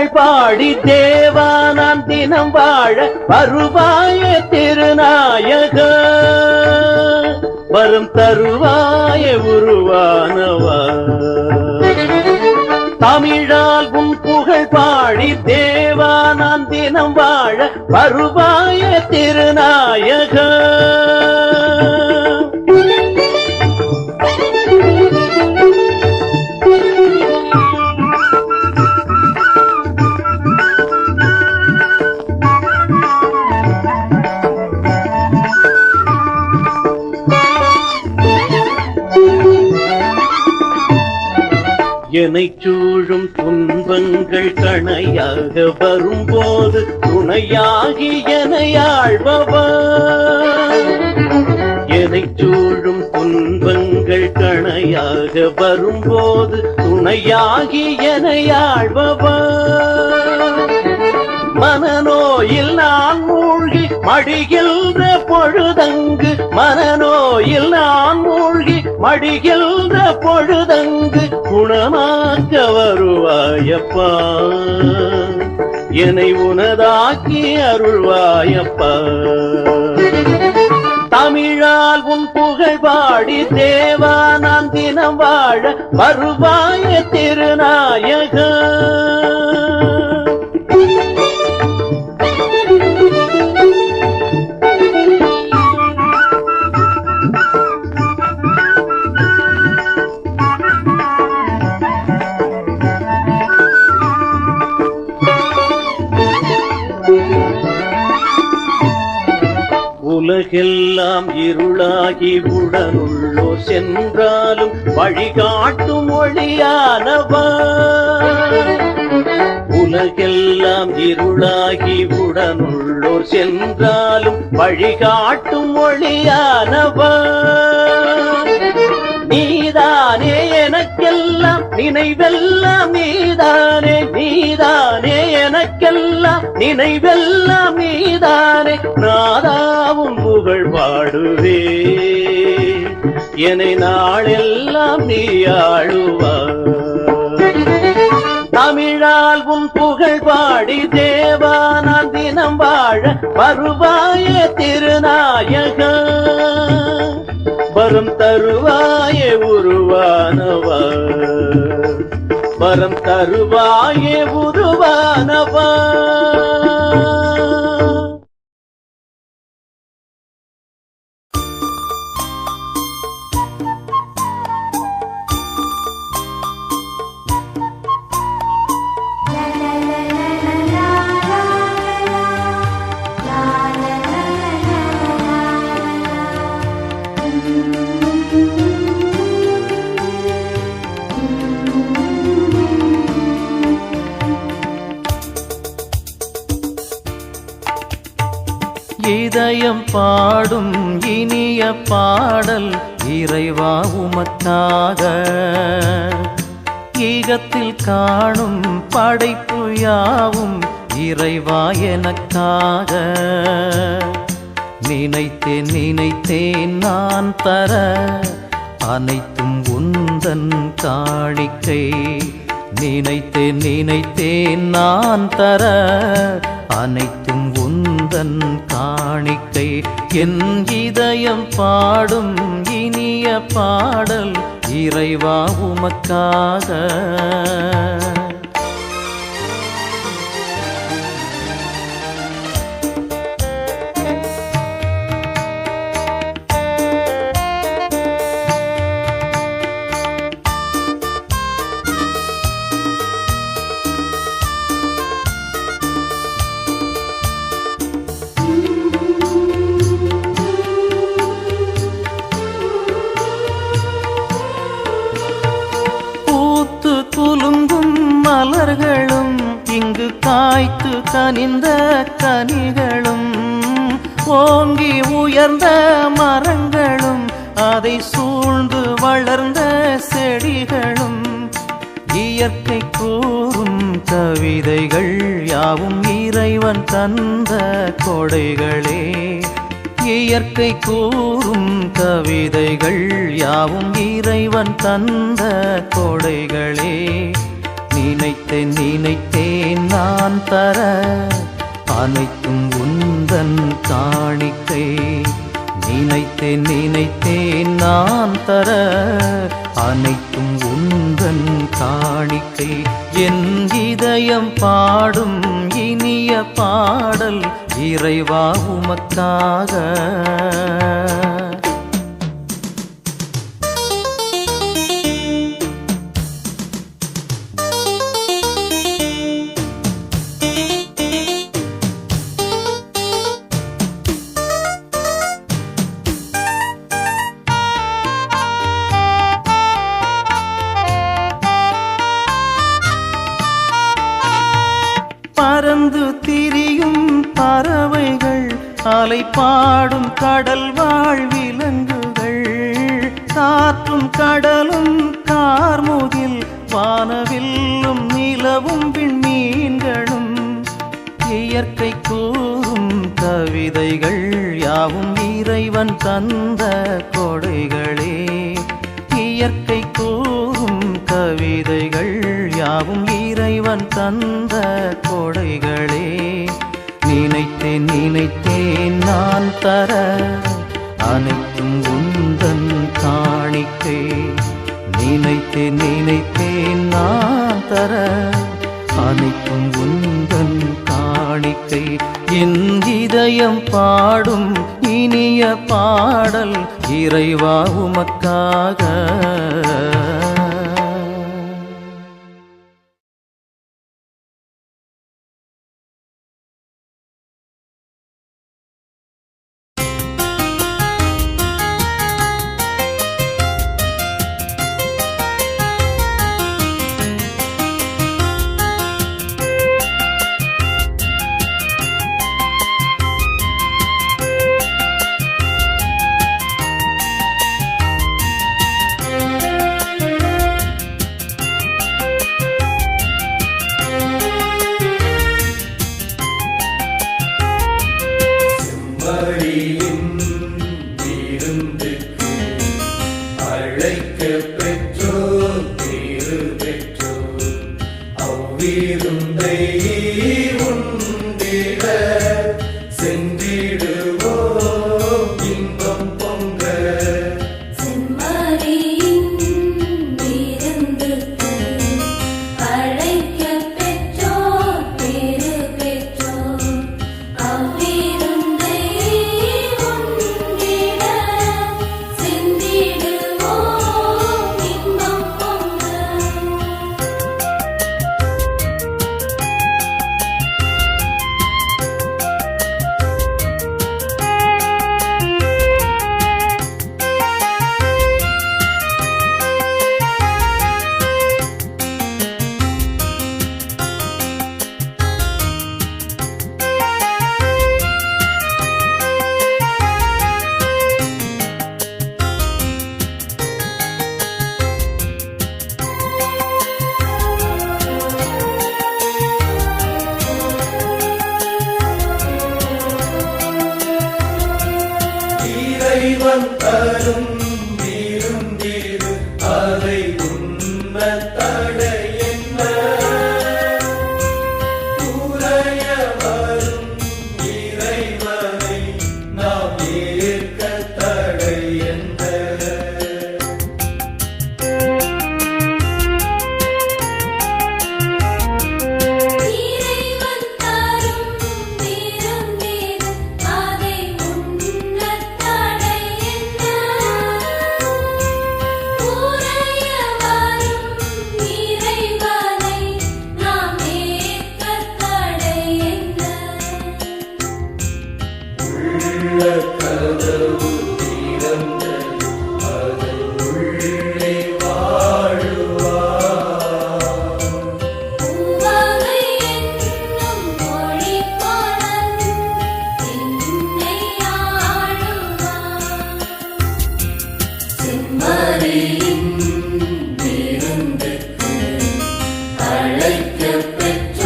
தமிழால் புகழ் பாடி தேவா நான் தினம் வாழ வருவாய திருநாயக. வரும் தருவாய உருவானவா. தமிழால் உன் புகழ் பாடி தேவா நான் தினம் வாழ வருவாய திருநாயக. என்னை சூழும் துன்பங்கள் கணையாக வரும்போது துணையாகி எனையாழ்பவா என்னை சூழும் துன்பங்கள் கணையாக வரும்போது துணையாகி எனையாழ்பவா மனநோயில் நான் மூழ்கி மடிகின்ற பொழுதங்கு மனநோயில் நான் மூழ்கி மடிகின்ற பொழுதங்கு குணமாக்க வருவாயப்பா. என்னை உனதாக்கி அருள்வாயப்பா. தமிழால் உன் புகழ் பாடி தேவா நான் தினம் வாழ வருவாய திருநாயக. உலகெல்லாம் இருளாகி உடனுள்ளோ சென்றாலும் வழிகாட்டும் ஒளியானவா? உலகெல்லாம் இருளாகி உடனுள்ளோர் சென்றாலும் வழிகாட்டும் ஒளியானவா? நீதானே எனக்கெல்லாம் நினைவெல்லாம் நீதானே நீதானே நினைவெல்லாம் நீதானே நாதாவும் புகழ் பாடுவே. என்னை நாளெல்லாம் நீ ஆளுவாய். தமிழால் உன் புகழ் பாடி தேவா நான் தினம் வாழ வருவாய திருநாயக வரும் தருவாய உருவானவா வரம் தருவாயே உருவானவா? இறைவா உமக்காக. ஈகத்தில் காணும் படைப்பு யாவும் இறைவா எனக்காக. நினைத்தேன் நினைத்தேன் நான் தர. அனைத்தும் உந்தன் காணிக்கை. நினைத்தேன் நினைத்தேன் நான் தர. அனைத்தும் உந்தன் காணிக்கை. என் இதயம் பாடும் பாடல் இறைவா உமக்காக. இயற்கை கூறும் கவிதைகள் யாவும் இறைவன் தந்த கொடைகளே. இயற்கை கூறும் கவிதைகள் யாவும் இறைவன் தந்த கொடைகளே. நினைத்தேன் நினைத்தேன் நான் தர அனைத்தும் உந்தன் காணிக்கை. நினைத்தேன் நினைத்தேன் நான் தர அனைத்தும் உந்தன் காணிக்கை. என் இதயம் பாடும் இனிய பாடல் இறைவா உமக்காக. அலை பாடும் கடல் வாழ் விலங்குகள் காற்றும் கடலும் கார்முகில் வானவில்லும் நிலவும் விண்மீன்களும் இயற்கை கூறும் கவிதைகள் யாவும் இறைவன் தந்த கொடைகளே. இயற்கை கூறும் கவிதைகள் யாவும் இறைவன் தந்த கொடைகளே. நினைத்தேன் நினைத்தேன் நான் தர அனைத்தும் உந்தன் காணிக்கை. நினைத்தேன் நினைத்தேன் நான் தர அனைத்தும் உந்தன் காணிக்கை. என் இதயம் பாடும் இனிய பாடல் இறைவா உமக்காக. You. Thank you.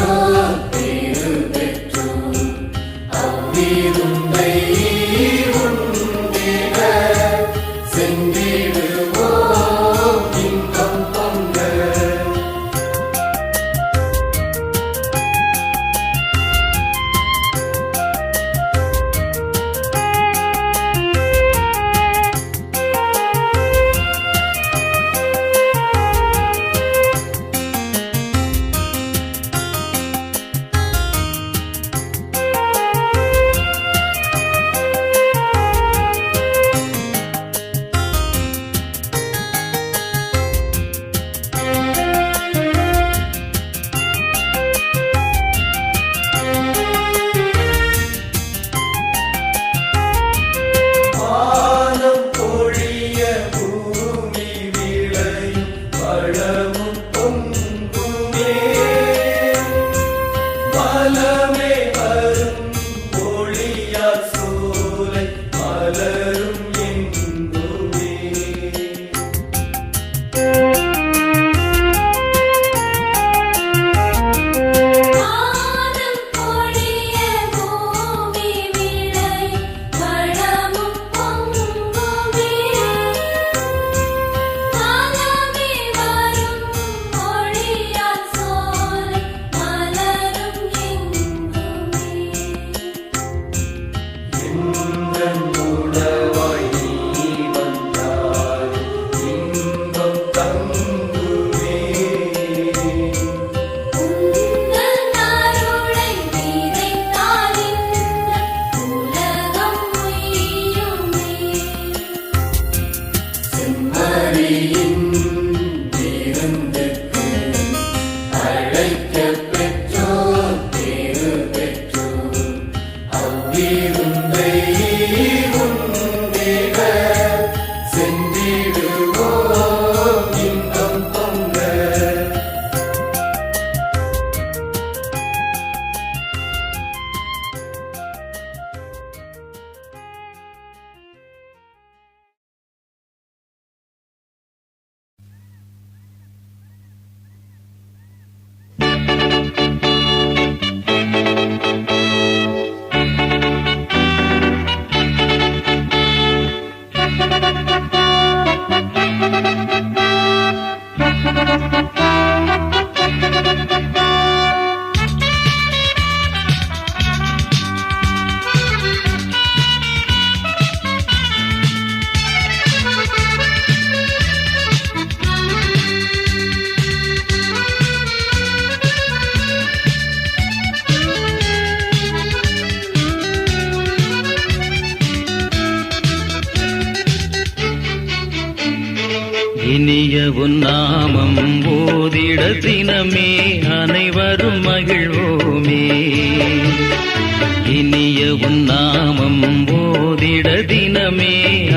பெற்றோர் பெற்றோர் அவ்வீரும்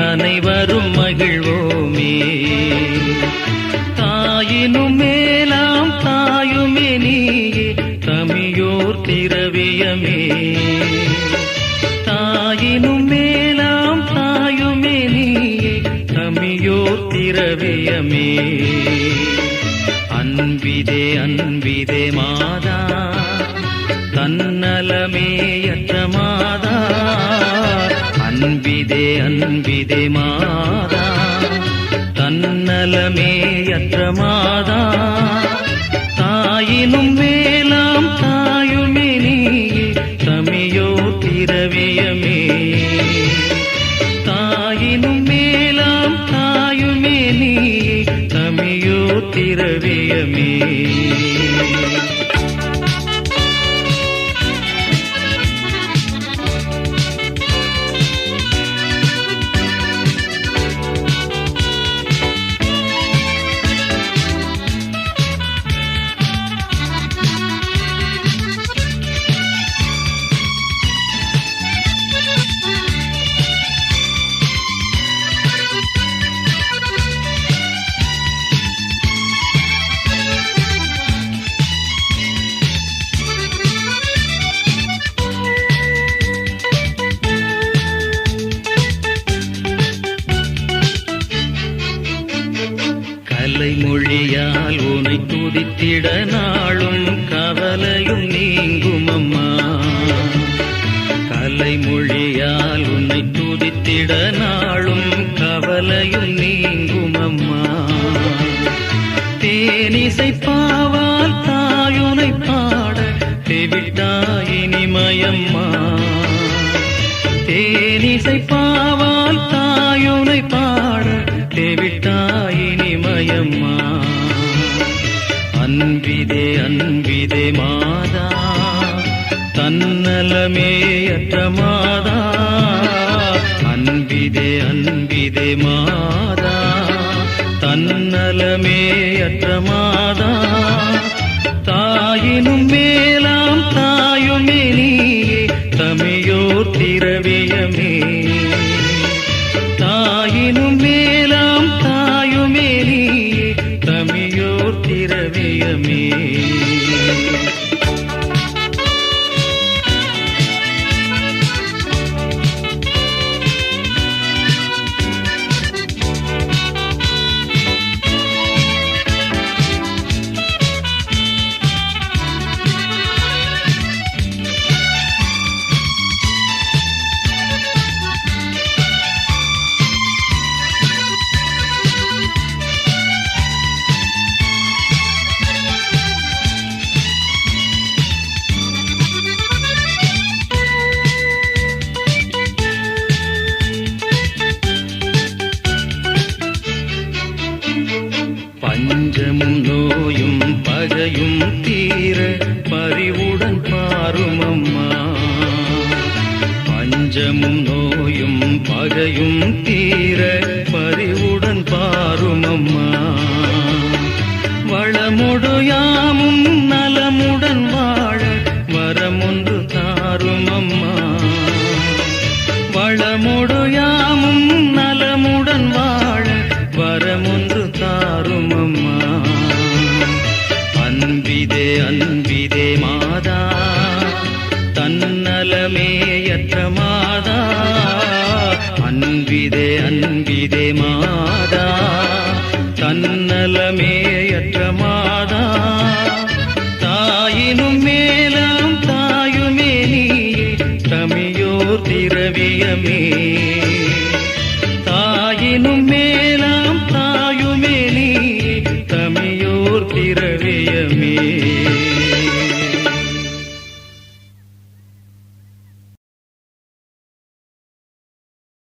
அனைவரும் மகிழ்வோமே. தாயினும் மேலாம் தாயுமே நீயே தமியோர் திரவியமே தாயினும் மேலாம் தாயுமே நீயே தமியோர் திரவியமே அன்பிதே அன்பிதே மாதா தன்னலமேயற்ற மாதா. அன்பிதே அன்பிதே மாதா தன்னலமேயற்ற மாதா தாயினும் மேலாம் தாயுமே நீயே தமியோ திரவியமே தாயினும் மேலாம் தாயுமே நீயே தமியோ திரவியமே கலைமொழியால் உன்னை துதித்திட நாளும் கவலையும் நீங்கும் அம்மா தேனிசை பாவால் தாயுனை பாட தெவிட்டாயினிமயம்மா தேனிசை பாவால் தாயுனை பாட தெவிட்டாயினிமயம்மா அன்பிதே அன்பிதே மாதா. தன்னலமேயற்ற மாதா. அன்பிதே அன்பிதே மாதா. தன்னலமே அற்ற மாதா. தாயினும் மேலாம் தாயுமே நீயே தமியோர் திரவியமே. தாயினும் மேலாம் தாயுமே நீயே தமியோர் திரவியமே. தீர பறிவுடன் பாரும் அம்மா பஞ்சமும் நோயும் பகையும் தீர பறிவுடன் பாரும் அம்மா வளமுடையாமும் தன்னலமேயற்ற மாதா. அன்பிதே அன்பிதே மாதா. தன்னலமேயற்ற மாதா. தாயினும் மேலாம் தாயுமே நீயே. தமியோர் திரவியமே. தாயினும் மேலாம் தாயுமே நீ தமியோர் திரவியமே.